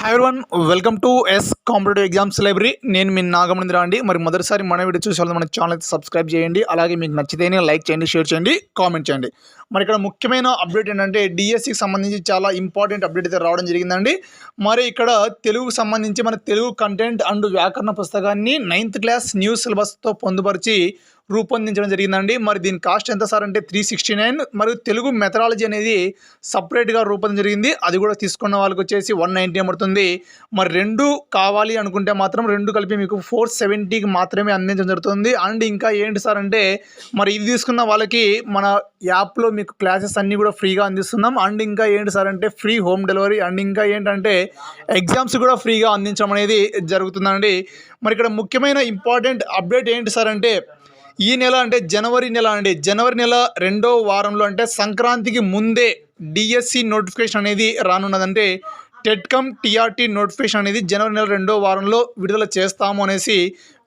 Hi one welcome to S competitive exams library నేను మీ నాగమణింద్ర అండి. మరి మొదటిసారి మన వీడియో చూసేవాళ్ళు మన ఛానల్ అయితే సబ్స్క్రైబ్ చేయండి. అలాగే మీకు నచ్చితేనే లైక్ చేయండి షేర్ చేయండి కామెంట్ చేయండి. మరి ఇక్కడ ముఖ్యమైన అప్డేట్ ఏంటంటే డిఎస్సికి సంబంధించి చాలా ఇంపార్టెంట్ అప్డేట్ అయితే రావడం జరిగిందండి. మరి ఇక్కడ తెలుగుకు సంబంధించి మన తెలుగు కంటెంట్ అండ్ వ్యాకరణ పుస్తకాన్ని నైన్త్ క్లాస్ న్యూ సిలబస్తో పొందుపరిచి రూపొందించడం జరిగిందండి. మరి దీని కాస్ట్ ఎంత సార్ అంటే త్రీ సిక్స్టీ నైన్ మరియు తెలుగు మెథడాలజీ అనేది సపరేట్గా రూపొందించడం జరిగింది. అది కూడా తీసుకున్న వాళ్ళకి వచ్చేసి వన్ నైంటీ పడుతుంది మరి రెండు కావాలి అనుకుంటే మాత్రం రెండు కలిపి మీకు ఫోర్ సెవెంటీకి మాత్రమే అందించడం జరుగుతుంది. అండ్ ఇంకా ఏంటి సార్ అంటే మరి ఇది తీసుకున్న వాళ్ళకి మన యాప్లో మీకు క్లాసెస్ అన్నీ కూడా ఫ్రీగా అందిస్తున్నాం. అండ్ ఇంకా ఏంటి సార్ అంటే ఫ్రీ హోమ్ డెలివరీ. అండ్ ఇంకా ఏంటంటే ఎగ్జామ్స్ కూడా ఫ్రీగా అందించడం అనేది జరుగుతుందండి. మరి ఇక్కడ ముఖ్యమైన ఇంపార్టెంట్ అప్డేట్ ఏంటి సార్ అంటే ఈ నెల అంటే జనవరి నెల అండి. జనవరి నెల రెండో వారంలో అంటే సంక్రాంతికి ముందే డిఎస్సి నోటిఫికేషన్ అనేది రానున్నదంటే టెట్కమ్ టీఆర్టీ నోటిఫికేషన్ అనేది జనవరి నెల రెండో వారంలో విడుదల చేస్తాము అనేసి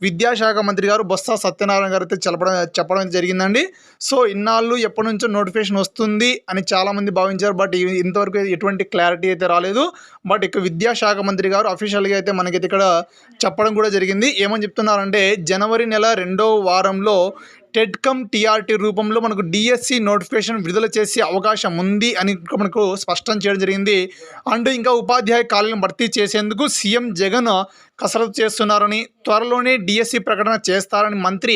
విద్యాశాఖ మంత్రి గారు బొత్స సత్యనారాయణ గారు అయితే చెప్పడం చెప్పడం జరిగిందండి. సో ఇన్నాళ్ళు ఎప్పటి నుంచో నోటిఫికేషన్ వస్తుంది అని చాలామంది భావించారు. బట్ ఇంతవరకు ఎటువంటి క్లారిటీ అయితే రాలేదు. బట్ ఇక విద్యాశాఖ మంత్రి గారు అఫీషియల్గా అయితే మనకైతే ఇక్కడ చెప్పడం కూడా జరిగింది. ఏమని చెప్తున్నారంటే జనవరి నెల రెండో వారంలో టెడ్కమ్ టీఆర్టీ రూపంలో మనకు డిఎస్సి నోటిఫికేషన్ విడుదల చేసే అవకాశం ఉంది అని మనకు స్పష్టం చేయడం జరిగింది. అండ్ ఇంకా ఉపాధ్యాయ ఖాళీలను భర్తీ చేసేందుకు సీఎం జగన్ కసరత్తు చేస్తున్నారని త్వరలోనే డిఎస్సి ప్రకటన చేస్తారని మంత్రి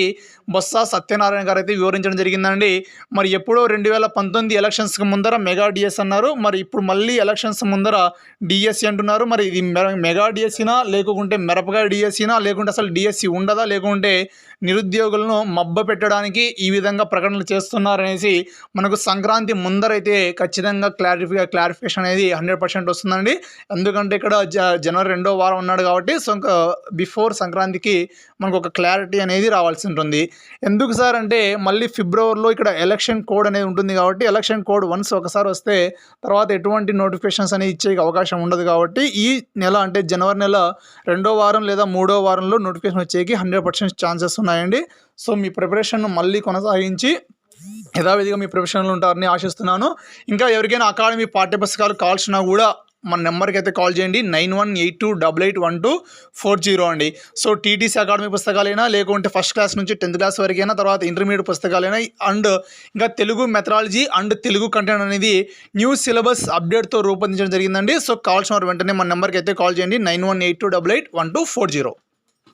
బొత్స సత్యనారాయణ గారు అయితే వివరించడం జరిగిందండి. మరి ఎప్పుడో రెండు వేల పంతొమ్మిది ఎలక్షన్స్కి ముందర మెగా డిఎస్ అన్నారు. మరి ఇప్పుడు మళ్ళీ ఎలక్షన్స్ ముందర డిఎస్సి అంటున్నారు. మరి ఇది మెగా డిఎస్సినా లేకుంటే మిరపగా డిఎస్సినా లేకుంటే అసలు డిఎస్సి ఉండదా లేకుంటే నిరుద్యోగులను మబ్బ పెట్టడానికి ఈ విధంగా ప్రకటనలు చేస్తున్నారనేసి మనకు సంక్రాంతి ముందరైతే ఖచ్చితంగా క్లారిఫై క్లారిఫికేషన్ అనేది హండ్రెడ్ పర్సెంట్ వస్తుందండి. ఎందుకంటే ఇక్కడ జ జనవరి రెండో వారం ఉన్నాడు కాబట్టి సో బిఫోర్ సంక్రాంతికి మనకు ఒక క్లారిటీ అనేది రావాల్సి ఉంటుంది. ఎందుకు సార్ అంటే మళ్ళీ ఫిబ్రవరిలో ఇక్కడ ఎలక్షన్ కోడ్ అనేది ఉంటుంది కాబట్టి ఎలక్షన్ కోడ్ వన్స్ ఒకసారి వస్తే తర్వాత ఎటువంటి నోటిఫికేషన్స్ అనేవి ఇచ్చే అవకాశం ఉండదు కాబట్టి ఈ నెల అంటే జనవరి నెల రెండో వారం లేదా మూడో వారంలో నోటిఫికేషన్ వచ్చేకి హండ్రెడ్ పర్సెంట్ ఛాన్సెస్ ఉన్నాయండి. సో మీ ప్రిపరేషన్ను మళ్ళీ కొనసాగించి యథావిధిగా మీ ప్రొఫెషనల్ ఉంటారని ఆశిస్తున్నాను. ఇంకా ఎవరికైనా అకాడమీ పాఠ్యపుస్తకాలు కావాల్సినా కూడా మన నెంబర్కి అయితే కాల్ చేయండి. Nine one eight two double eight one two four zero అండి. సో టీటీసీ అకాడమీ పుస్తకాలైనా లేకుంటే ఫస్ట్ క్లాస్ నుంచి టెన్త్ క్లాస్ వరకైనా తర్వాత ఇంటర్మీడియట్ పుస్తకాలైనా అండ్ ఇంకా Telugu methodology and Telugu content అనేది న్యూ సిలబస్ అప్డేట్తో రూపొందించడం జరిగిందండి. సో కాల్స్ వెంటనే మన నెంబర్కి అయితే కాల్ చేయండి. Nine one eight two double eight one two four zero.